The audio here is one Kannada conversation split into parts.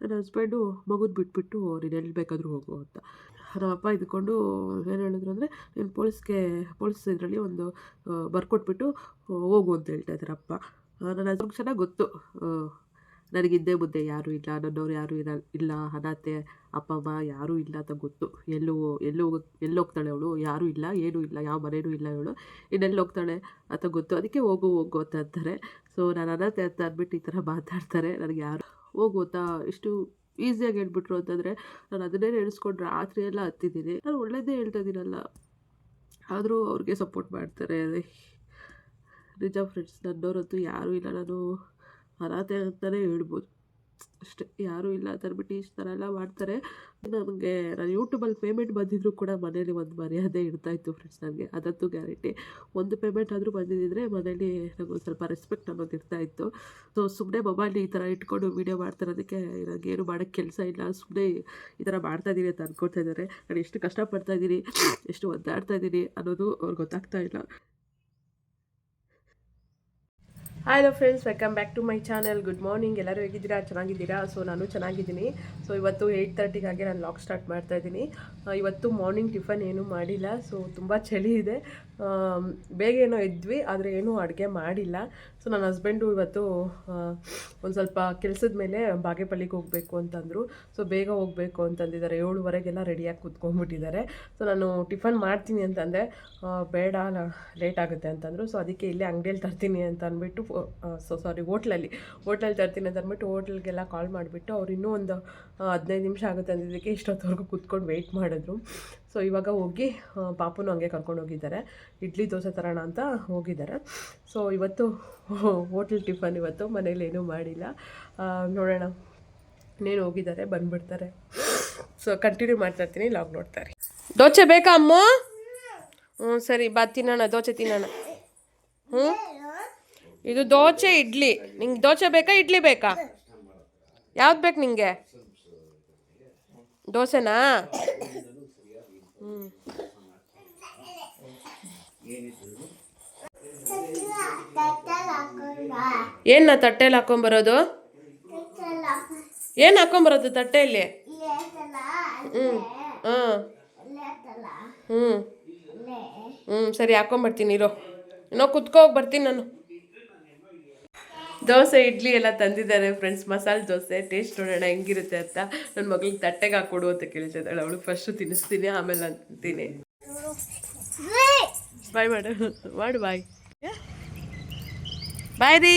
ನನ್ನ ಹಸ್ಬೆಂಡು ಮಗುದು ಬಿಟ್ಬಿಟ್ಟು ನೀನು ಎಲ್ಲಿ ಬೇಕಾದರೂ ಹೋಗು ಅಂತ. ನಮ್ಮಪ್ಪ ಇದ್ಕೊಂಡು ಏನು ಹೇಳಿದ್ರು ಅಂದರೆ, ನೀನು ಪೊಲೀಸ್ಗೆ, ಪೊಲೀಸ್ ಇದರಲ್ಲಿ ಒಂದು ಬರ್ಕೊಟ್ಬಿಟ್ಟು ಹೋಗು ಅಂತ ಹೇಳ್ತಾ ಇದ್ದಾರೆ ಅಪ್ಪ. ನನ್ನ ಹಸ್ಬೆಂಡ್ ಚೆನ್ನಾಗಿ ಗೊತ್ತು. ನನಗೆ ಮುದ್ದೆ ಮುಂದೆ ಯಾರೂ ಇಲ್ಲ, ನನ್ನವ್ರು ಯಾರೂ ಇಲ್ಲ ಇಲ್ಲ, ಅನಾಥೆ, ಅಪ್ಪ, ಅಮ್ಮ ಯಾರೂ ಇಲ್ಲ ಅಂತ ಗೊತ್ತು. ಎಲ್ಲೂ ಎಲ್ಲೂ ಎಲ್ಲಿ ಹೋಗ್ತಾಳೆ ಅವಳು? ಯಾರೂ ಇಲ್ಲ, ಏನೂ ಇಲ್ಲ, ಯಾವ ಮನೇನೂ ಇಲ್ಲ ಅವಳು ಇನ್ನೆಲ್ಲಿ ಹೋಗ್ತಾಳೆ ಅಂತ ಗೊತ್ತು. ಅದಕ್ಕೆ ಹೋಗು ಹೋಗು ಅಂತ ಅಂತಾರೆ. ಸೊ ನಾನು ಅನಾಥೆ ಅಂತ ಅಂದ್ಬಿಟ್ಟು ಈ ಥರ ಮಾತಾಡ್ತಾರೆ. ನನಗೆ ಯಾರು ಹೋಗು ಅಂತ ಇಷ್ಟು ಈಸಿಯಾಗಿ ಹೇಳ್ಬಿಟ್ರು ಅಂತಂದರೆ ನಾನು ಅದನ್ನೇ ನೆನೆಸ್ಕೊಂಡು ರಾತ್ರಿ ಎಲ್ಲ ಹತ್ತಿದ್ದೀನಿ. ನಾನು ಒಳ್ಳೇದೇ ಹೇಳ್ತಾ ಇದ್ದೀನಲ್ಲ. ಆದರೂ ಅವ್ರಿಗೆ ಸಪೋರ್ಟ್ ಮಾಡ್ತಾರೆ. ನಿಜ ಫ್ರೆಂಡ್ಸ್ ನನ್ನವರಂತೂ ಯಾರೂ ಇಲ್ಲ. ನಾನು ಅನಾಥೆ ಅಂತಲೇ ಹೇಳ್ಬೋದು. ಅಷ್ಟೇ ಯಾರೂ ಇಲ್ಲ ಅದರ ಬಿಟ್ಟು ಈ ಥರ ಎಲ್ಲ ಮಾಡ್ತಾರೆ. ನನಗೆ ನಾನು ಯೂಟ್ಯೂಬಲ್ಲಿ ಪೇಮೆಂಟ್ ಬಂದಿದ್ದರೂ ಕೂಡ ಮನೇಲಿ ಒಂದು ಮರ್ಯಾದೆ ಇರ್ತಾಯಿತ್ತು ಫ್ರೆಂಡ್ಸ್ ನನಗೆ. ಅದಂತೂ ಗ್ಯಾರಂಟಿ ಒಂದು ಪೇಮೆಂಟ್ ಆದರೂ ಬಂದಿದ್ದರೆ ಮನೇಲಿ ನನಗೆ ಒಂದು ಸ್ವಲ್ಪ ರೆಸ್ಪೆಕ್ಟ್ ಅನ್ನೋದು ಇರ್ತಾಯಿತ್ತು ಸೊ ಸುಮ್ಮನೆ ಮೊಬೈಲ್ ಈ ಥರ ಇಟ್ಕೊಂಡು ವೀಡಿಯೋ ಮಾಡ್ತಿರೋದಕ್ಕೆ ನನಗೆ ಏನು ಮಾಡೋಕ್ಕೆ ಕೆಲಸ ಇಲ್ಲ. ಸುಮ್ಮನೆ ಈ ಥರ ಮಾಡ್ತಾಯಿದ್ದೀನಿ ಅಂತ ಅಂದ್ಕೊಳ್ತಾ ಇದ್ದಾರೆ. ನಾನು ಎಷ್ಟು ಕಷ್ಟಪಡ್ತಾ ಇದ್ದೀನಿ ಎಷ್ಟು ಒದ್ದಾಡ್ತಾ ಇದ್ದೀನಿ ಅನ್ನೋದು ಅವ್ರಿಗೆ ಗೊತ್ತಾಗ್ತಾ ಇಲ್ಲ. Hello friends welcome back to my channel good morning ಎಲ್ಲರೂ ಹೇಗಿದ್ದೀರಾ? ಚೆನ್ನಾಗಿದ್ದೀರಾ? ಸೊ ನಾನು ಚೆನ್ನಾಗಿದ್ದೀನಿ. ಸೊ ಇವತ್ತು ಏಯ್ಟ್ ತರ್ಟಿಗಾಗೆ ನಾನು ಲಾಕ್ ಸ್ಟಾರ್ಟ್ ಮಾಡ್ತಾ ಇದ್ದೀನಿ. ಇವತ್ತು ಮಾರ್ನಿಂಗ್ ಟಿಫನ್ ಏನೂ ಮಾಡಿಲ್ಲ. ಸೊ ತುಂಬ ಚಳಿ ಇದೆ. ಬೇಗ ಏನೋ ಇದ್ವಿ ಆದರೆ ಏನೂ ಅಡುಗೆ ಮಾಡಿಲ್ಲ. ಸೊ ನನ್ನ ಹಸ್ಬೆಂಡು ಇವತ್ತು ಒಂದು ಸ್ವಲ್ಪ ಕೆಲಸದ ಮೇಲೆ ಬಾಗೇಪಲ್ಲಿಗೆ ಹೋಗಬೇಕು ಅಂತಂದರು. ಸೊ ಬೇಗ ಹೋಗಬೇಕು ಅಂತಂದಿದ್ದಾರೆ. ಏಳುವರೆಗೆಲ್ಲ ರೆಡಿಯಾಗಿ ಕೂತ್ಕೊಂಡ್ಬಿಟ್ಟಿದ್ದಾರೆ. ಸೊ ನಾನು ಟಿಫನ್ ಮಾಡ್ತೀನಿ ಅಂತಂದರೆ ಬೇಡ ಲೇಟ್ ಆಗುತ್ತೆ ಅಂತಂದರು. ಸೊ ಅದಕ್ಕೆ ಇಲ್ಲೇ ಅಂಗಡಿಯಲ್ಲಿ ತರ್ತೀನಿ ಅಂತ ಅಂದ್ಬಿಟ್ಟು ಸೊ ಸಾರಿ ಹೋಟ್ಲಲ್ಲಿ. ಹೋಟ್ಲಲ್ಲಿ ತರ್ತೀನಿ ಅಂತ ಹೋಟ್ಲಿಗೆಲ್ಲ ಕಾಲ್ ಮಾಡಿಬಿಟ್ಟು ಅವ್ರು ಇನ್ನೂ ಒಂದು ಹದಿನೈದು ನಿಮಿಷ ಆಗುತ್ತೆ ಅಂದಿದ್ದಕ್ಕೆ ಇಷ್ಟೊತ್ತವರೆಗೂ ಕೂತ್ಕೊಂಡು ವೆಯ್ಟ್ ಮಾಡಿದ್ರು. ಸೊ ಇವಾಗ ಹೋಗಿ ಪಾಪುನೂ ಹಂಗೆ ಕರ್ಕೊಂಡು ಹೋಗಿದ್ದಾರೆ. ಇಡ್ಲಿ, ದೋಸೆ ತರೋಣ ಅಂತ ಹೋಗಿದ್ದಾರೆ. ಸೊ ಇವತ್ತು ಹೋಟ್ಲ್ ಟಿಫನ್ ಇವತ್ತು ಮನೇಲಿ ಏನೂ ಮಾಡಿಲ್ಲ. ನೋಡೋಣ. ಇನ್ನೇನು ಹೋಗಿದ್ದಾರೆ, ಬಂದ್ಬಿಡ್ತಾರೆ. ಸೊ ಕಂಟಿನ್ಯೂ ಮಾಡ್ತಾ ಇರ್ತೀನಿ ಲಾಗ್ ನೋಡ್ತಾರೆ ದೋಸೆ ಬೇಕಾ ಅಮ್ಮ? ಹ್ಞೂ ಸರಿ, ಬಾ, ತಿನ್ನೋಣ, ದೋಸೆ ತಿನ್ನೋಣ. ಹ್ಞೂ ಇದು ದೋಸೆ, ಇಡ್ಲಿ. ನಿಂಗೆ ದೋಸೆ ಬೇಕಾ, ಇಡ್ಲಿ ಬೇಕಾ? ಯಾವ್ದು ಬೇಕು ನಿಂಗೆ? ದೋಸೆನಾ? ಹ್ಞೂ ಏನು ತಟ್ಟೆಲಿ ಹಾಕೊಂಬರೋದು ಏನು ಹಾಕೊಂಬರೋದು ತಟ್ಟೆಯಲ್ಲಿ ಹ್ಞೂ ಹಾಂ. ಹ್ಞೂ ಹ್ಞೂ ಸರಿ ಹಾಕೊಂಬರ್ತೀನಿ ಇರೋ. ಇನ್ನೋ ಕುತ್ಕೋಗಿ ಬರ್ತೀನಿ ನಾನು. ದೋಸೆ, ಇಡ್ಲಿ ಎಲ್ಲ ತಂದಿದ್ದಾರೆ ಫ್ರೆಂಡ್ಸ್ ಮಸಾಲೆ ದೋಸೆ ಟೇಸ್ಟ್ ನೋಡೋಣ, ಹೆಂಗಿರುತ್ತೆ ಅಂತ. ನನ್ನ ಮಗಳಿಗೆ ತಟ್ಟೆಗೆ ಹಾಕೊಡು ಅಂತ ಕೇಳ್ತಿದ್ದಾಳೆ. ಅವಳು ಫಸ್ಟು ತಿನ್ನಿಸ್ತೀನಿ, ಆಮೇಲೆ ನಾನು ತಿಂತೀನಿ. ಬಾಯ್ ಮಾಡು ಮಾಡು ಬಾಯ್ ಬಾಯ್ ರೀ.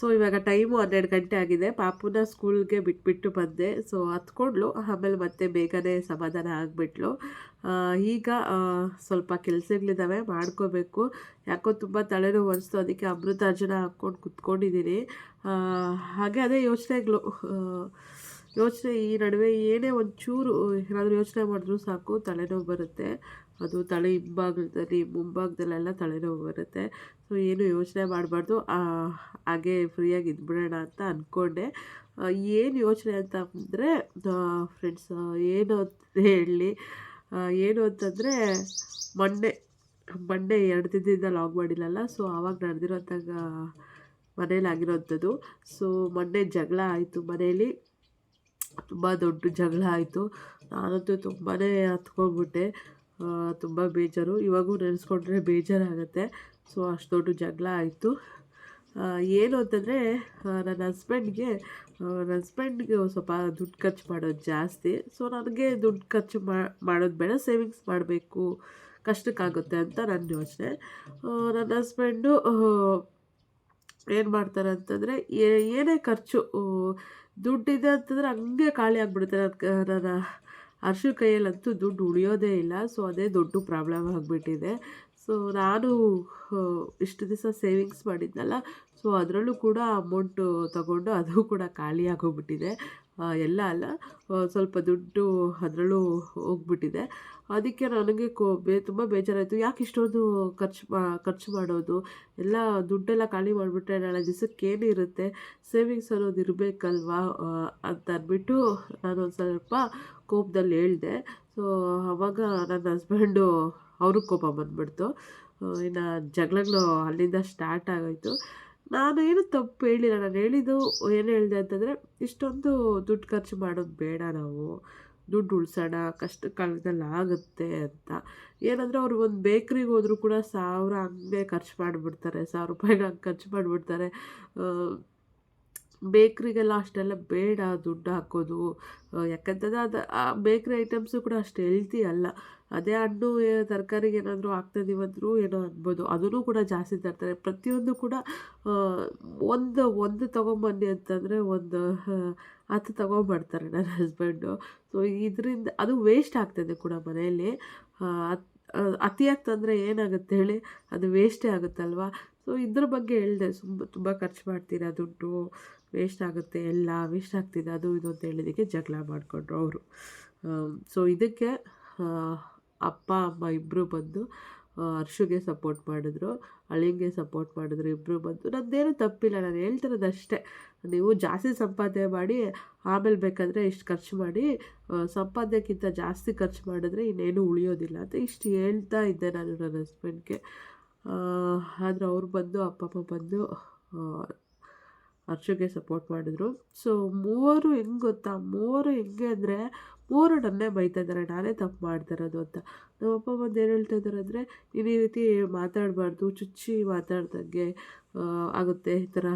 ಸೊ ಇವಾಗ ಟೈಮು ಹನ್ನೆರಡು ಗಂಟೆ ಆಗಿದೆ. ಪಾಪುನ ಸ್ಕೂಲ್ಗೆ ಬಿಟ್ಬಿಟ್ಟು ಬಂದೆ. ಸೊ ಹತ್ಕೊಂಡ್ಲು ಆಮೇಲೆ ಮತ್ತೆ ಬೇಗನೆ ಸಮಾಧಾನ ಆಗಿಬಿಟ್ಲು. ಈಗ ಸ್ವಲ್ಪ ಕೆಲಸಗಳಿದ್ದಾವೆ ಮಾಡ್ಕೋಬೇಕು. ಯಾಕೋ ತುಂಬ ತಲೆನೋವು ಅನಿಸ್ತು. ಅದಕ್ಕೆ ಅಮೃತಾರ್ಜನ ಹಾಕ್ಕೊಂಡು ಕುತ್ಕೊಂಡಿದ್ದೀನಿ. ಹಾಗೆ ಅದೇ ಯೋಚನೆಗಳು. ಯೋಚನೆ ಈ ನಡುವೆ ಏನೇ ಒಂಚೂರು, ಏನಾದರೂ ಯೋಚನೆ ಮಾಡಿದ್ರೂ ಸಾಕು, ತಲೆನೋವು ಬರುತ್ತೆ. ಅದು ತಲೆ ಹಿಂಭಾಗದಲ್ಲಿ, ಮುಂಭಾಗದಲ್ಲೆಲ್ಲ ತಲೆನೋವು ಬರುತ್ತೆ. ಸೊ ಏನು ಯೋಚನೆ ಮಾಡಬಾರ್ದು. ಹಾಗೆ ಫ್ರೀಯಾಗಿ ಇದ್ಬಿಡೋಣ ಅಂತ ಅಂದ್ಕೊಂಡೆ ಏನು ಯೋಚನೆ ಅಂತ ಅಂದರೆ ಫ್ರೆಂಡ್ಸ್ ಏನು ಅಂತ ಹೇಳಿ ಏನು ಅಂತಂದರೆ, ಮೊನ್ನೆ ಮೊನ್ನೆ ಎರಡು ದಿನದಿಂದ ಲಾಗ್ ಮಾಡಿಲ್ಲಲ್ಲ ಸೊ ಆವಾಗ ನಡೆದಿರೋಂಥ ಮನೇಲಿ ಆಗಿರೋಂಥದ್ದು ಸೊ ಮೊನ್ನೆ ಜಗಳ ಆಯಿತು ಮನೇಲಿ. ತುಂಬ ದೊಡ್ಡ ಜಗಳ ಆಯಿತು. ನಾನಂತೂ ತುಂಬಾ ಹತ್ಕೊಂಡ್ಬಿಟ್ಟೆ. ತುಂಬ ಬೇಜಾರು. ಇವಾಗೂ ನೆನೆಸ್ಕೊಂಡ್ರೆ ಬೇಜಾರಾಗುತ್ತೆ. ಸೊ, ಅಷ್ಟು ದೊಡ್ಡ ಜಗಳ ಆಯಿತು. ಏನು ಅಂತಂದರೆ ನನ್ನ ಹಸ್ಬೆಂಡ್ಗೆ ನನ್ನ ಹಸ್ಬೆಂಡ್ಗೆ ಸ್ವಲ್ಪ ದುಡ್ಡು ಖರ್ಚು ಮಾಡೋದು ಜಾಸ್ತಿ. ಸೊ, ನನಗೆ ದುಡ್ಡು ಖರ್ಚು ಮಾಡೋದು ಬೇಡ, ಸೇವಿಂಗ್ಸ್ ಮಾಡಬೇಕು. ಕಷ್ಟಕ್ಕಾಗುತ್ತೆ ಅಂತ ನನ್ನ ಯೋಚನೆ. ನನ್ನ ಹಸ್ಬೆಂಡು ಏನು ಮಾಡ್ತಾರೆ ಅಂತಂದರೆ ಏನೇ ಖರ್ಚು ದುಡ್ಡಿದೆ ಅಂತಂದರೆ ಹಂಗೆ ಖಾಲಿ ಆಗಿಬಿಡುತ್ತೆ. ನನ್ನ ನನ್ನ ಕೈಯಲ್ಲಂತೂ ದುಡ್ಡು ಉಳಿಯೋದೇ ಇಲ್ಲ. ಸೊ ಅದೇ ದೊಡ್ಡ ಪ್ರಾಬ್ಲಮ್ ಆಗಿಬಿಟ್ಟಿದೆ. ಸೊ ನಾನು ಇಷ್ಟು ದಿವಸ ಸೇವಿಂಗ್ಸ್ ಮಾಡಿದ್ನಲ್ಲ. ಸೊ ಅದರಲ್ಲೂ ಕೂಡ ಅಮೌಂಟು ತಗೊಂಡು ಅದು ಕೂಡ ಖಾಲಿ ಆಗೋಗ್ಬಿಟ್ಟಿದೆ. ಎಲ್ಲ ಅಲ್ಲ. ಸ್ವಲ್ಪ ದುಡ್ಡು ಅದರಲ್ಲೂ ಹೋಗ್ಬಿಟ್ಟಿದೆ. ಅದಕ್ಕೆ ನನಗೆ ಕೋ, ಬೇ, ತುಂಬ ಬೇಜಾರಾಯಿತು. ಯಾಕೆ ಇಷ್ಟೊಂದು ಖರ್ಚು ಮಾ, ಖರ್ಚು ಮಾಡೋದು? ಎಲ್ಲ ದುಡ್ಡೆಲ್ಲ ಖಾಲಿ ಮಾಡಿಬಿಟ್ರೆ ನಾಳೆ ದಿವ್ಸಕ್ಕೆ ಏನಿರುತ್ತೆ ಸೇವಿಂಗ್ಸ್ ಅನ್ನೋದು ಇರಬೇಕಲ್ವಾ? ಅಂತ ಅಂದ್ಬಿಟ್ಟು ನಾನೊಂದು ಸ್ವಲ್ಪ ಕೋಪದಲ್ಲಿ ಹೇಳಿದೆ. ಸೊ ಆವಾಗ ನನ್ನ ಹಸ್ಬೆಂಡು ಅವ್ರಿಗೆ ಕೋಪ ಬಂದ್ಬಿಡ್ತು. ಇನ್ನು ಜಗಳಗಳು ಅಲ್ಲಿಂದ ಸ್ಟಾರ್ಟ್ ಆಗೋಯ್ತು. ನಾನು ಏನು ತಪ್ಪು ಹೇಳಿಲ್ಲ. ನಾನು ಹೇಳಿದ್ದು ಏನು ಹೇಳಿದೆ ಅಂತಂದರೆ, ಇಷ್ಟೊಂದು ದುಡ್ಡು ಖರ್ಚು ಮಾಡೋದು ಬೇಡ ನಾವು. ದುಡ್ಡು ಉಳಿಸೋಣ, ಕಷ್ಟ ಕಾಲದಲ್ಲಿ ಆಗುತ್ತೆ ಅಂತ. ಏನಂದರೆ ಅವ್ರು ಒಂದು ಬೇಕ್ರಿಗೆ ಹೋದರೂ ಕೂಡ ಸಾವಿರ ಹಂಗೆ ಖರ್ಚು ಮಾಡಿಬಿಡ್ತಾರೆ. ಸಾವಿರ ರೂಪಾಯಿಗೆ ಹಂಗೆ ಖರ್ಚು ಮಾಡಿಬಿಡ್ತಾರೆ. ಬೇಕ್ರಿಗೆಲ್ಲ ಅಷ್ಟೆಲ್ಲ ಬೇಡ ದುಡ್ಡು ಹಾಕೋದು. ಯಾಕಂತಂದರೆ ಅದು ಆ ಬೇಕ್ರಿ ಐಟಮ್ಸು ಕೂಡ ಅಷ್ಟು ಹೆಲ್ತಿ ಅಲ್ಲ. ಅದೇ ಹಣ್ಣು ತರಕಾರಿಗೆ ಏನಾದರೂ ಹಾಕ್ತಾಯಿದ್ದೀವಂದ್ರೂ ಏನೋ ಅನ್ಬೋದು. ಅದನ್ನು ಕೂಡ ಜಾಸ್ತಿ ತರ್ತಾರೆ. ಪ್ರತಿಯೊಂದು ಕೂಡ ಒಂದು ಒಂದು ತೊಗೊಂಬನ್ನಿ ಅಂತಂದರೆ ಒಂದು ಹತ್ತು ತೊಗೊಂಬರ್ತಾರೆ ನನ್ನ ಹಸ್ಬೆಂಡು ಸೊ ಇದರಿಂದ ಅದು ವೇಸ್ಟ್ ಆಗ್ತದೆ ಕೂಡ ಮನೆಯಲ್ಲಿ. ಅತಿಯಾಗಿ ತಂದರೆ ಏನಾಗುತ್ತೆ ಹೇಳಿ? ಅದು ವೇಸ್ಟೇ ಆಗುತ್ತಲ್ವ? ಸೊ ಇದ್ರ ಬಗ್ಗೆ ಹೇಳಿದೆ. ತುಂಬ ತುಂಬ ಖರ್ಚು ಮಾಡ್ತೀರಾ ದುಡ್ಡು? ವೇಸ್ಟ್ ಆಗುತ್ತೆ. ಎಲ್ಲ ವೇಸ್ಟ್ ಆಗ್ತಿದೆ. ಅದು, ಇದು ಅಂತ ಹೇಳಿದ್ದಕ್ಕೆ ಜಗಳ ಮಾಡಿಕೊಂಡ್ರು ಅವರು. ಸೊ ಇದಕ್ಕೆ ಅಪ್ಪ, ಅಮ್ಮ ಇಬ್ಬರು ಬಂದು ಹರ್ಷುಗೆ ಸಪೋರ್ಟ್ ಮಾಡಿದ್ರು ಅಳಿಂಗೆ ಸಪೋರ್ಟ್ ಮಾಡಿದ್ರು ಇಬ್ಬರು ಬಂದು. ನಂದೇನು ತಪ್ಪಿಲ್ಲ, ನಾನು ಹೇಳ್ತಿರೋದು ಅಷ್ಟೇ ನೀವು ಜಾಸ್ತಿ ಸಂಪಾದನೆ ಮಾಡಿ, ಆಮೇಲೆ ಬೇಕಾದರೆ ಇಷ್ಟು ಖರ್ಚು ಮಾಡಿ ಸಂಪಾದನೆಗಿಂತ ಜಾಸ್ತಿ ಖರ್ಚು ಮಾಡಿದ್ರೆ ಇನ್ನೇನು ಉಳಿಯೋದಿಲ್ಲ ಅಂತ ಇಷ್ಟು ಹೇಳ್ತಾ ಇದ್ದೆ ನಾನು ನನ್ನ ಹಸ್ಬೆಂಡ್ಗೆ ಆದರೆ ಅವ್ರು ಬಂದು, ಅಪ್ಪ, ಅಮ್ಮ ಬಂದು ಹರ್ಷುಗೆ ಸಪೋರ್ಟ್ ಮಾಡಿದ್ರು. ಸೊ ಮೂವರು ಹೆಂಗೆ ಗೊತ್ತಾ? ಮೂವರು ಹೆಂಗೆ ಅಂದರೆ ನನ್ನೇ ಬೈತಾ ಇದ್ದಾರೆ. ನಾನೇ ತಪ್ಪು ಮಾಡ್ತಾ ಇರೋದು ಅಂತ ನಮ್ಮಪ್ಪ ಬಂದು ಏನು ಹೇಳ್ತಾ ಇದ್ದಾರೆ ಅಂದರೆ ನೀನು ಈ ರೀತಿ ಮಾತಾಡಬಾರ್ದು, ಚುಚ್ಚಿ ಮಾತಾಡ್ದಂಗೆ ಆಗುತ್ತೆ, ಈ ಥರ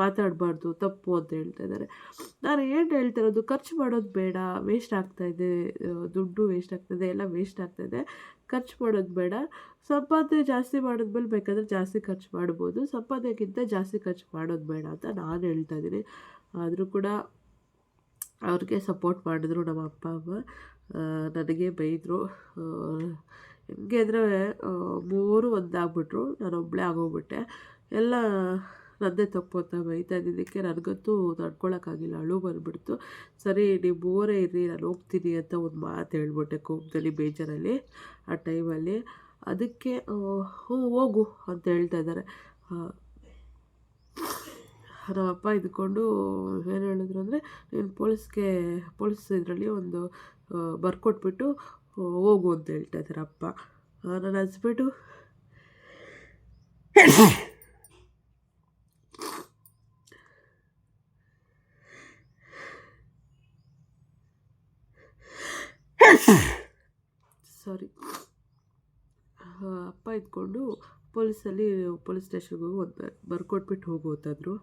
ಮಾತಾಡಬಾರ್ದು, ತಪ್ಪು ಅಂತ ಹೇಳ್ತಾ ಇದ್ದಾರೆ. ನಾನು ಏನು ಹೇಳ್ತಾ ಇರೋದು, ಖರ್ಚು ಮಾಡೋದು ಬೇಡ ವೇಸ್ಟ್ ಆಗ್ತಾಯಿದೆ ದುಡ್ಡು ವೇಸ್ಟ್ ಆಗ್ತಾಯಿದೆ ಎಲ್ಲ ವೇಸ್ಟ್ ಆಗ್ತಾಯಿದೆ ಖರ್ಚು ಮಾಡೋದು ಬೇಡ. ಸಂಪಾದನೆ ಜಾಸ್ತಿ ಮಾಡಿದ್ಮೇಲೆ ಬೇಕಾದರೆ ಜಾಸ್ತಿ ಖರ್ಚು ಮಾಡ್ಬೋದು. ಸಂಪಾದನೆಗಿಂತ ಜಾಸ್ತಿ ಖರ್ಚು ಮಾಡೋದು ಬೇಡ ಅಂತ ನಾನು ಹೇಳ್ತಾ ಇದ್ದೀನಿ. ಆದರೂ ಕೂಡ ಅವ್ರಿಗೆ ಸಪೋರ್ಟ್ ಮಾಡಿದ್ರು ನಮ್ಮ ಅಪ್ಪ, ಅಮ್ಮ ನನಗೆ ಬೈದರು. ಹೆಂಗೆ ಅಂದರೆ ಮೂರು ಒಂದಾಗ್ಬಿಟ್ರು, ನಾನು ಒಬ್ಬಳೇ ಆಗೋಗ್ಬಿಟ್ಟೆ. ಎಲ್ಲ ನನ್ನದೇ ತಪ್ಪು ಅಂತ ಬೈತಾ ಇದ್ದಿದ್ದಕ್ಕೆ ನನಗಂತೂ ನಡ್ಕೊಳಕ್ಕಾಗಿಲ್ಲ, ಅಳು ಬಂದುಬಿಡ್ತು. ಸರಿ, ನೀವು ಮೂರೇ ಇರ್ರಿ ನಾನು ಹೋಗ್ತೀನಿ ಅಂತ ಒಂದು ಮಾತು ಹೇಳ್ಬಿಟ್ಟೆ ಕೋಪದಲ್ಲಿ, ಬೇಜಾರಲ್ಲಿ, ಆ ಟೈಮಲ್ಲಿ ಅದಕ್ಕೆ ಹ್ಞೂ, ಹೋಗು ಅಂತ ಹೇಳ್ತಾ ಇದ್ದಾರೆ. ನಮ್ಮಪ್ಪ ಇದ್ಕೊಂಡು ಏನು ಹೇಳಿದ್ರು ಅಂದರೆ ನೀನು ಪೊಲೀಸ್ಗೆ, ಪೊಲೀಸ್ ಇದರಲ್ಲಿ ಒಂದು ಬರ್ಕೊಟ್ಬಿಟ್ಟು ಹೋಗು ಅಂತ ಹೇಳ್ತಾ ಇದ್ದಾರೆ ಅಪ್ಪ. ನನ್ನ ಹಸ್ಬೆಂಡು ಸಾರಿ ಅಪ್ಪ ಇದ್ಕೊಂಡು ಪೊಲೀಸಲ್ಲಿ, ಪೊಲೀಸ್ ಸ್ಟೇಷನ್ಗೆ ಹೋಗಿ ಒಂದು ಬರ್ಕೊಟ್ಬಿಟ್ಟು ಹೋಗು ಅಂತಂದರು.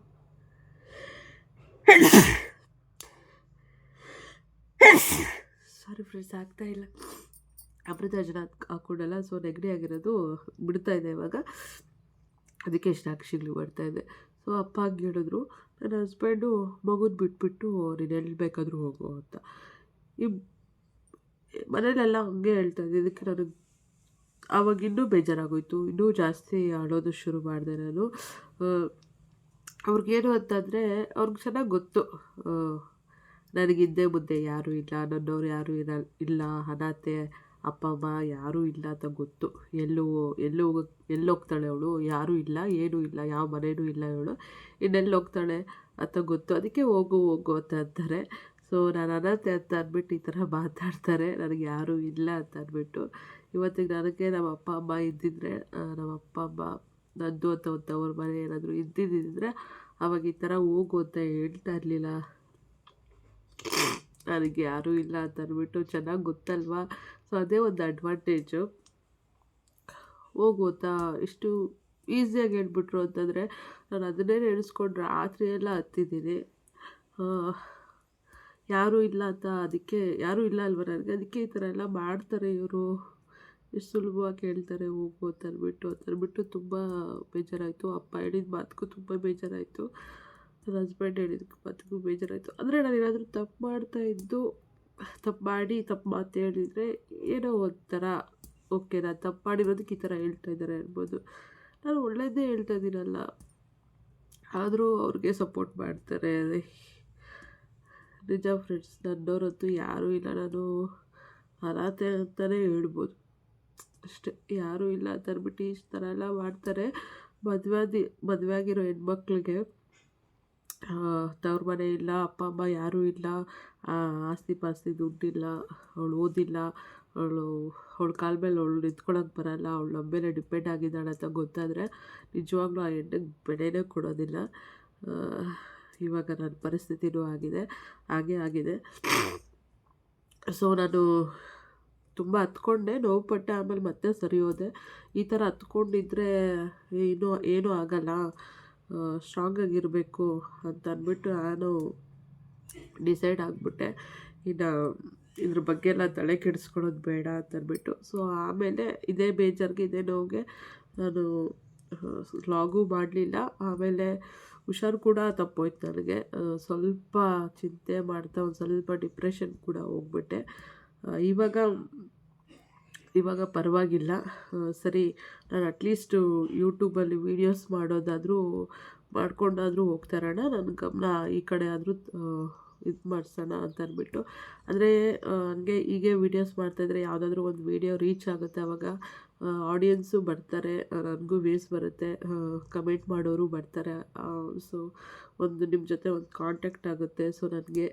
ಸಾರಿ ಫ್ರೆಂಡ್ಸ್ ಆಗ್ತಾ ಇಲ್ಲ. ಅಮೃತಾಂಜನ ಹಾಕ್ಕೊಂಡಲ್ಲ ಸೊ ನೆಗಡಿ ಆಗಿರೋದು ಬಿಡ್ತಾ ಇದೆ ಇವಾಗ. ಅದಕ್ಕೆ ಸಾಕ್ಷಿಗಳು ಅಕ್ಷಿಗಳು ಇದೆ. ಸೊ ಅಪ್ಪ ಹಂಗೆ ಹೇಳಿದ್ರು, ನನ್ನ ಹಸ್ಬೆಂಡು ಮಗುನ ಬಿಟ್ಬಿಟ್ಟು ನೀನು ಎಲ್ಲಿ ಬೇಕಾದರೂ ಹೋಗು ಅಂತ. ಈ ಮನೇಲೆಲ್ಲ ಹಂಗೆ ಹೇಳ್ತಾ ಇದ್ದೆ ಇದಕ್ಕೆ ನನಗೆ ಆವಾಗ ಇನ್ನೂ ಬೇಜಾರಾಗೋಯ್ತು. ಇನ್ನೂ ಜಾಸ್ತಿ ಆಡೋದು ಶುರು ಮಾಡಿದೆ ನಾನು. ಅವ್ರಿಗೇನು ಅಂತಂದರೆ ಅವ್ರಿಗೆ ಚೆನ್ನಾಗಿ ಗೊತ್ತು. ನನಗಿದ್ದೇ ಮುಂದೆ ಯಾರೂ ಇಲ್ಲ, ನನ್ನವ್ರು ಯಾರೂ ಇರ, ಇಲ್ಲ ಅನಾಥೆ ಅಪ್ಪ, ಅಮ್ಮ ಯಾರೂ ಇಲ್ಲ ಅಂತ ಗೊತ್ತು. ಎಲ್ಲೂ ಎಲ್ಲೂ ಎಲ್ಲಿ ಹೋಗ್ತಾಳೆ ಅವಳು? ಯಾರೂ ಇಲ್ಲ, ಏನೂ ಇಲ್ಲ, ಯಾವ ಮನೇನೂ ಇಲ್ಲ ಇವಳು. ಇನ್ನೆಲ್ಲಿ ಹೋಗ್ತಾಳೆ ಅಂತ ಗೊತ್ತು. ಅದಕ್ಕೆ ಹೋಗು ಹೋಗು ಅಂತ ಅಂತಾರೆ. ಸೊ, ನಾನು ಅನಾಥೆ ಅಂತ ಅಂದ್ಬಿಟ್ಟು ಈ ಥರ ಮಾತಾಡ್ತಾರೆ. ನನಗೆ ಯಾರೂ ಇಲ್ಲ ಅಂತ ಅಂದ್ಬಿಟ್ಟು. ಇವತ್ತಿಗೆ ನನಗೆ ನಮ್ಮ ಅಪ್ಪ, ಅಮ್ಮ ಇದ್ದಿದ್ದರೆ ನಮ್ಮ ಅಪ್ಪ, ಅಮ್ಮ ನಂದು ಅಂತ ಒಂದು ತವ್ರ ಮನೆ ಏನಾದರೂ ಇದ್ದಿದ್ದಿದ್ರೆ ಅವಾಗ ಈ ಥರ ಹೋಗು ಅಂತ ಹೇಳ್ತಾ ಇರಲಿಲ್ಲ. ನನಗೆ ಯಾರೂ ಇಲ್ಲ ಅಂತ ಅಂದ್ಬಿಟ್ಟು ಚೆನ್ನಾಗಿ ಗೊತ್ತಲ್ವಾ? ಸೊ ಅದೇ ಒಂದು ಅಡ್ವಾಂಟೇಜು ಹೋಗು ಅಂತ ಇಷ್ಟು ಈಸಿಯಾಗಿ ಹೇಳ್ಬಿಟ್ರು ಅಂತಂದರೆ ನಾನು ಅದನ್ನೇ ನೆನೆಸ್ಕೊಂಡು ರಾತ್ರಿ ಎಲ್ಲ ಹತ್ತಿದ್ದೀನಿ. ಯಾರೂ ಇಲ್ಲ ಅಂತ ಅದಕ್ಕೆ, ಯಾರೂ ಇಲ್ಲ ಅಲ್ವ ನನಗೆ? ಅದಕ್ಕೆ ಈ ಥರ ಎಲ್ಲ ಮಾಡ್ತಾರೆ ಇವರು. ಎಷ್ಟು ಸುಲಭವಾಗಿ ಹೇಳ್ತಾರೆ ಹೋಗು ಅಂತಂದ್ಬಿಟ್ಟು ಅಂತಂದ್ಬಿಟ್ಟು ತುಂಬ ಬೇಜಾರಾಯಿತು. ಅಪ್ಪ ಹೇಳಿದ ಮಾತಿಗೂ ತುಂಬ ಬೇಜಾರಾಯಿತು. ನನ್ನ ಹಸ್ಬೆಂಡ್ ಹೇಳಿದ ಮಾತಿಗೂ ಬೇಜಾರಾಯಿತು. ಅಂದರೆ ನಾನು ಏನಾದರೂ ತಪ್ಪು ಮಾಡ್ತಾ ಇದ್ದು, ತಪ್ಪು ಮಾಡಿ, ತಪ್ಪು ಮಾತು ಹೇಳಿದರೆ ಏನೋ ಒಂಥರ ಓಕೆ ನಾನು ತಪ್ಪು ಮಾಡಿರೋದಕ್ಕೆ ಈ ಥರ ಹೇಳ್ತಾ ಇದ್ದಾರೆ ಅನ್ಬೋದು. ನಾನು ಒಳ್ಳೆಯದೇ ಹೇಳ್ತಾ ಇದ್ದೀನಲ್ಲ. ಆದರೂ ಅವ್ರಿಗೆ ಸಪೋರ್ಟ್ ಮಾಡ್ತಾರೆ. ನಿಜ ಫ್ರೆಂಡ್ಸ್ ನನ್ನವರಂತೂ ಯಾರೂ ಇಲ್ಲ. ನಾನು ಅನಾಥೆ ಅಂತಲೇ ಹೇಳ್ಬೋದು. ಅಷ್ಟೇ. ಯಾರೂ ಇಲ್ಲ ತರ್ಬಿಟ್ಟು ಈ ಥರ ಎಲ್ಲ ಮಾಡ್ತಾರೆ. ಮದುವೆ ಮದುವೆ ಆಗಿರೋ ಹೆಣ್ಮಕ್ಳಿಗೆ ತವ್ರ ಮನೆ ಇಲ್ಲ, ಅಪ್ಪ, ಅಮ್ಮ ಯಾರೂ ಇಲ್ಲ. ಆಸ್ತಿ ಪಾಸ್ತಿ ದುಡ್ಡಿಲ್ಲ, ಅವಳು ಓದಿಲ್ಲ, ಅವಳು, ಅವಳ ಕಾಲ ಮೇಲೆ ಅವಳು ನಿಂತ್ಕೊಳ್ಳೋಕೆ ಬರಲ್ಲ, ಅವಳು ನಮ್ಮ ಮೇಲೆ ಡಿಪೆಂಡ್ ಆಗಿದ್ದಾಳೆ ಅಂತ ಗೊತ್ತಾದರೆ ನಿಜವಾಗ್ಲೂ ಆ ಹೆಣ್ಣಿಗೆ ಬೆಲೆನೇ ಕೊಡೋದಿಲ್ಲ. ಇವಾಗ ನನ್ನ ಪರಿಸ್ಥಿತಿನೂ ಆಗಿದೆ, ಹಾಗೇ ಆಗಿದೆ. ಸೊ, ನಾನು ತುಂಬ ಹತ್ಕೊಂಡೆ, ನೋವು ಪಟ್ಟೆ, ಆಮೇಲೆ ಮತ್ತೆ ಸರಿ ಹೋದೆ. ಈ ಥರ ಹತ್ಕೊಂಡಿದ್ರೆ ಏನೂ ಏನೂ ಆಗಲ್ಲ. ಸ್ಟ್ರಾಂಗಾಗಿರಬೇಕು ಅಂತ ಅಂದ್ಬಿಟ್ಟು ನಾನು ಡಿಸೈಡ್ ಆಗಿಬಿಟ್ಟೆ. ಇನ್ನು ಇದ್ರ ಬಗ್ಗೆ ಎಲ್ಲ ತಲೆ ಕೆಡಿಸ್ಕೊಳ್ಳೋದು ಬೇಡ ಅಂತ ಅಂದ್ಬಿಟ್ಟು. ಸೊ ಆಮೇಲೆ ಇದೇ ಬೇಜಾರಿಗೆ, ಇದೇ ನೋವಿಗೆ ನಾನು ಲಾಗೂ ಮಾಡಲಿಲ್ಲ. ಆಮೇಲೆ ಹುಷಾರು ಕೂಡ ತಪ್ಪೋಯ್ತು ನನಗೆ. ಸ್ವಲ್ಪ ಚಿಂತೆ ಮಾಡ್ತಾ, ಒಂದು ಸ್ವಲ್ಪ ಡಿಪ್ರೆಷನ್ ಕೂಡ ಹೋಗ್ಬಿಟ್ಟೆ. ಇವಾಗ ಇವಾಗ ಪರವಾಗಿಲ್ಲ. ಸರಿ, ನಾನು ಅಟ್ಲೀಸ್ಟು ಯೂಟ್ಯೂಬಲ್ಲಿ ವೀಡಿಯೋಸ್ ಮಾಡೋದಾದರೂ, ಮಾಡ್ಕೊಂಡಾದರೂ ಹೋಗ್ತಾ ಇರೋಣ. ನನ್ನ ಗಮನ ಈ ಕಡೆ ಆದರೂ ಇದು ಮಾಡಿಸೋಣ ಅಂತ ಅಂದ್ಬಿಟ್ಟು ಅಂದರೆ ನನಗೆ ಹೀಗೆ ವೀಡಿಯೋಸ್ ಮಾಡ್ತಾಯಿದ್ರೆ ಯಾವುದಾದ್ರೂ ಒಂದು ವೀಡಿಯೋ ರೀಚ್ ಆಗುತ್ತೆ ಆವಾಗ ಆಡಿಯನ್ಸು ಬರ್ತಾರೆ ನನಗೂ ವ್ಯೂಸ್ ಬರುತ್ತೆ ಕಮೆಂಟ್ ಮಾಡೋರು ಬರ್ತಾರೆ. ಸೊ ಒಂದು ನಿಮ್ಮ ಜೊತೆ ಒಂದು ಕಾಂಟ್ಯಾಕ್ಟ್ ಆಗುತ್ತೆ. ಸೊ ನನಗೆ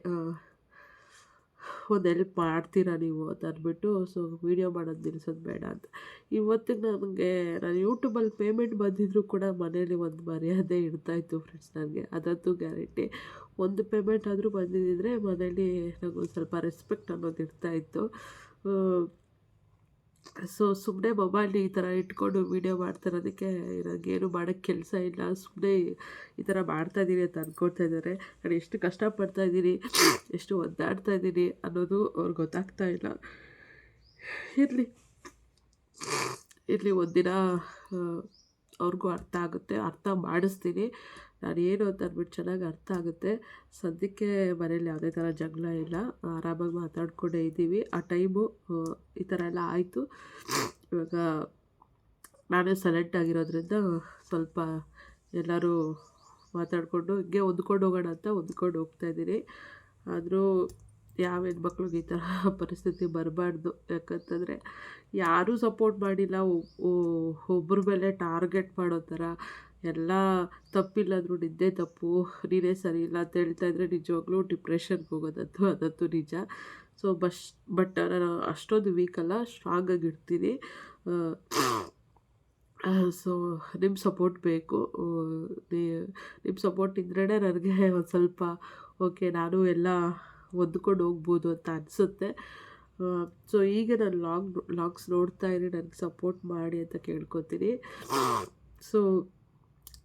ಒಂದು ಹೆಲ್ಪ್ ಮಾಡ್ತೀರಾ ನೀವು ಅಂತ ಅಂದ್ಬಿಟ್ಟು, ಸೊ, ವೀಡಿಯೋ ಮಾಡೋದು ನಿಲ್ಸೋದು ಬೇಡ ಅಂತ. ಇವತ್ತಿಗೆ ನನಗೆ, ನಾನು ಯೂಟ್ಯೂಬಲ್ಲಿ ಪೇಮೆಂಟ್ ಬಂದಿದ್ದರೂ ಕೂಡ ಮನೇಲಿ ಒಂದು ಮರ್ಯಾದೆ ಇರ್ತಾಯಿತ್ತು ಫ್ರೆಂಡ್ಸ್ ನನಗೆ. ಅದಂತೂ ಗ್ಯಾರಂಟಿ. ಒಂದು ಪೇಮೆಂಟ್ ಆದರೂ ಬಂದಿದ್ದರೆ ಮನೇಲಿ ನನಗೊಂದು ಸ್ವಲ್ಪ ರೆಸ್ಪೆಕ್ಟ್ ಅನ್ನೋದು ಇರ್ತಾಯಿತ್ತು ಸೊ ಸುಮ್ಮನೆ ಮೊಬೈಲ್ ಈ ಥರ ಇಟ್ಕೊಂಡು ವೀಡಿಯೋ ಮಾಡ್ತಿರೋದಕ್ಕೆ ನನಗೇನು ಮಾಡೋಕ್ಕೆ ಕೆಲಸ ಇಲ್ಲ. ಸುಮ್ಮನೆ ಈ ಥರ ಮಾಡ್ತಾಯಿದ್ದೀನಿ ಅಂತ ಅಂದ್ಕೊಳ್ತಾ ಇದ್ದಾರೆ. ನಾನು ಎಷ್ಟು ಕಷ್ಟಪಡ್ತಾ ಇದ್ದೀನಿ ಎಷ್ಟು ಒದ್ದಾಡ್ತಾ ಇದ್ದೀನಿ ಅನ್ನೋದು ಅವ್ರಿಗೆ ಗೊತ್ತಾಗ್ತಾ ಇಲ್ಲ. ಇರಲಿ. ಇರಲಿ ಒಂದಿನ ಅವ್ರಿಗೂ ಅರ್ಥ ಆಗುತ್ತೆ. ಅರ್ಥ ಮಾಡಿಸ್ತೀನಿ. ನಾನು ಏನು ಅಂತ ಅಂದ್ಬಿಟ್ಟು ಚೆನ್ನಾಗಿ ಅರ್ಥ ಆಗುತ್ತೆ. ಸದ್ಯಕ್ಕೆ ಮನೇಲಿ ಯಾವುದೇ ಥರ ಜಗಳ ಇಲ್ಲ. ಆರಾಮಾಗಿ ಮಾತಾಡ್ಕೊಂಡೇ ಇದ್ದೀವಿ. ಆ ಟೈಮು ಈ ಥರ ಎಲ್ಲ ಆಯಿತು. ಇವಾಗ ನಾನೇ ಸೈಲೆಂಟ್ ಆಗಿರೋದ್ರಿಂದ ಸ್ವಲ್ಪ ಎಲ್ಲರೂ ಮಾತಾಡಿಕೊಂಡು, ಹಿಂಗೆ ಹೊಂದ್ಕೊಂಡು ಹೋಗೋಣ ಅಂತ ಹೊಂದ್ಕೊಂಡು ಹೋಗ್ತಾ ಇದ್ದೀನಿ. ಆದರೂ ಯಾವ ಹೆಣ್ಮಕ್ಳಿಗೆ ಈ ಥರ ಪರಿಸ್ಥಿತಿ ಬರಬಾರ್ದು. ಯಾಕಂತಂದರೆ ಯಾರೂ ಸಪೋರ್ಟ್ ಮಾಡಿಲ್ಲ. ಒಬ್ಬರ ಮೇಲೆ ಟಾರ್ಗೆಟ್ ಮಾಡೋ ಥರ ಎಲ್ಲ ತಪ್ಪಿಲ್ಲಾದರೂ ನಿದ್ದೆ ತಪ್ಪು, ನೀನೇ ಸರಿ ಇಲ್ಲ ಅಂತ ಹೇಳ್ತಾ ಇದ್ದರೆ ನಿಜವಾಗ್ಲೂ ಡಿಪ್ರೆಷನ್ಗೆ ಹೋಗೋದಂತೂ ಅದಂತೂ ನಿಜ. ಸೊ ಬಶ್ ಬಟ್ ನಾನು ಅಷ್ಟೊಂದು ವೀಕಲ್ಲ ಸ್ಟ್ರಾಂಗಾಗಿ ಇರ್ತೀನಿ. ಸೊ ನಿಮ್ಮ ಸಪೋರ್ಟ್ ಬೇಕು. ನಿಮ್ಮ ಸಪೋರ್ಟ್ ಇದ್ರೇ ನನಗೆ ಒಂದು ಸ್ವಲ್ಪ ಓಕೆ ನಾನು ಎಲ್ಲ ಹೊಂದ್ಕೊಂಡು ಹೋಗ್ಬೋದು ಅಂತ ಅನಿಸುತ್ತೆ. ಸೊ ಈಗ ನಾನು ಲಾಗ್ ಲಾಗ್ಸ್ ನೋಡ್ತಾ ಇರಿ, ನನಗೆ ಸಪೋರ್ಟ್ ಮಾಡಿ ಅಂತ ಕೇಳ್ಕೊತೀನಿ. ಸೊ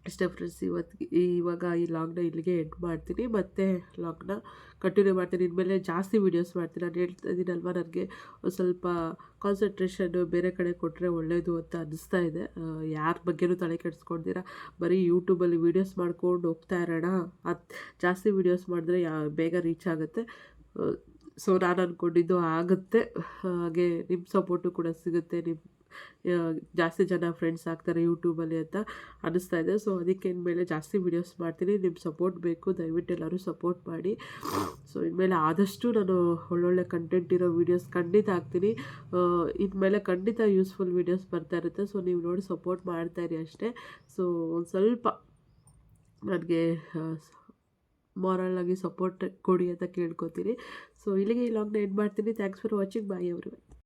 ಇಷ್ಟೇ ಫ್ರೆಂಡ್ಸ್ ಇವತ್ತು ಇವಾಗ ಈ ಲಾಗ್ನ ಇಲ್ಲಿಗೆ ಎಂಡ್ ಮಾಡ್ತೀನಿ. ಮತ್ತು ಲಾಗ್ನ ಕಂಟಿನ್ಯೂ ಮಾಡ್ತೀನಿ. ಇನ್ಮೇಲೆ ಜಾಸ್ತಿ ವೀಡಿಯೋಸ್ ಮಾಡ್ತೀನಿ. ನಾನು ಹೇಳ್ತಾ ಇದ್ದೀನಲ್ವ, ನನಗೆ ಒಂದು ಸ್ವಲ್ಪ ಕಾನ್ಸಂಟ್ರೇಷನ್ನು ಬೇರೆ ಕಡೆ ಕೊಟ್ಟರೆ ಒಳ್ಳೆಯದು ಅಂತ ಅನ್ನಿಸ್ತಾ ಇದೆ. ಯಾರ ಬಗ್ಗೆನೂ ತಲೆ ಕೆಡಿಸ್ಕೊಂಡಿರ ಬರೀ ಯೂಟ್ಯೂಬಲ್ಲಿ ವೀಡಿಯೋಸ್ ಮಾಡ್ಕೊಂಡು ಹೋಗ್ತಾ ಇರೋಣ. ಅದು ಜಾಸ್ತಿ ವೀಡಿಯೋಸ್ ಮಾಡಿದ್ರೆ ಯಾ, ಬೇಗ ರೀಚ್ ಆಗುತ್ತೆ. ಸೊ ನಾನು ಅಂದ್ಕೊಂಡಿದ್ದು ಆಗುತ್ತೆ. ಹಾಗೆ ನಿಮ್ಮ ಸಪೋರ್ಟು ಕೂಡ ಸಿಗುತ್ತೆ. ನಿಮ್ಮ ಜಾಸ್ತಿ ಜನ ಫ್ರೆಂಡ್ಸ್ ಆಗ್ತಾರೆ ಯೂಟ್ಯೂಬಲ್ಲಿ ಅಂತ ಅನ್ನಿಸ್ತಾ ಇದೆ. ಸೊ ಅದಕ್ಕೆ ಇನ್ಮೇಲೆ ಜಾಸ್ತಿ ವೀಡಿಯೋಸ್ ಮಾಡ್ತೀನಿ. ನಿಮ್ಮ ಸಪೋರ್ಟ್ ಬೇಕು. ದಯವಿಟ್ಟು ಎಲ್ಲರೂ ಸಪೋರ್ಟ್ ಮಾಡಿ. ಸೊ ಇನ್ಮೇಲೆ ಆದಷ್ಟು ನಾನು ಒಳ್ಳೊಳ್ಳೆ ಕಂಟೆಂಟ್ ಇರೋ ವೀಡಿಯೋಸ್ ಖಂಡಿತ ಹಾಕ್ತೀನಿ. ಇನ್ಮೇಲೆ ಖಂಡಿತ ಯೂಸ್ಫುಲ್ ವೀಡಿಯೋಸ್ ಬರ್ತಾ ಇರುತ್ತೆ. ಸೊ ನೀವು ನೋಡಿ ಸಪೋರ್ಟ್ ಮಾಡ್ತಾಯಿರಿ ಅಷ್ಟೇ. ಸೊ ಸ್ವಲ್ಪ ನನಗೆ ಮಾರಲ್ಲಾಗಿ ಸಪೋರ್ಟ್ ಕೊಡಿ ಅಂತ ಕೇಳ್ಕೊತೀನಿ. ಸೊ ಇಲ್ಲಿಗೆ ಈ ಎಂಡ್ ಮಾಡ್ತೀನಿ. ಥ್ಯಾಂಕ್ಸ್ ಫಾರ್ ವಾಚಿಂಗ್ ಬಾಯ್ ಅವರು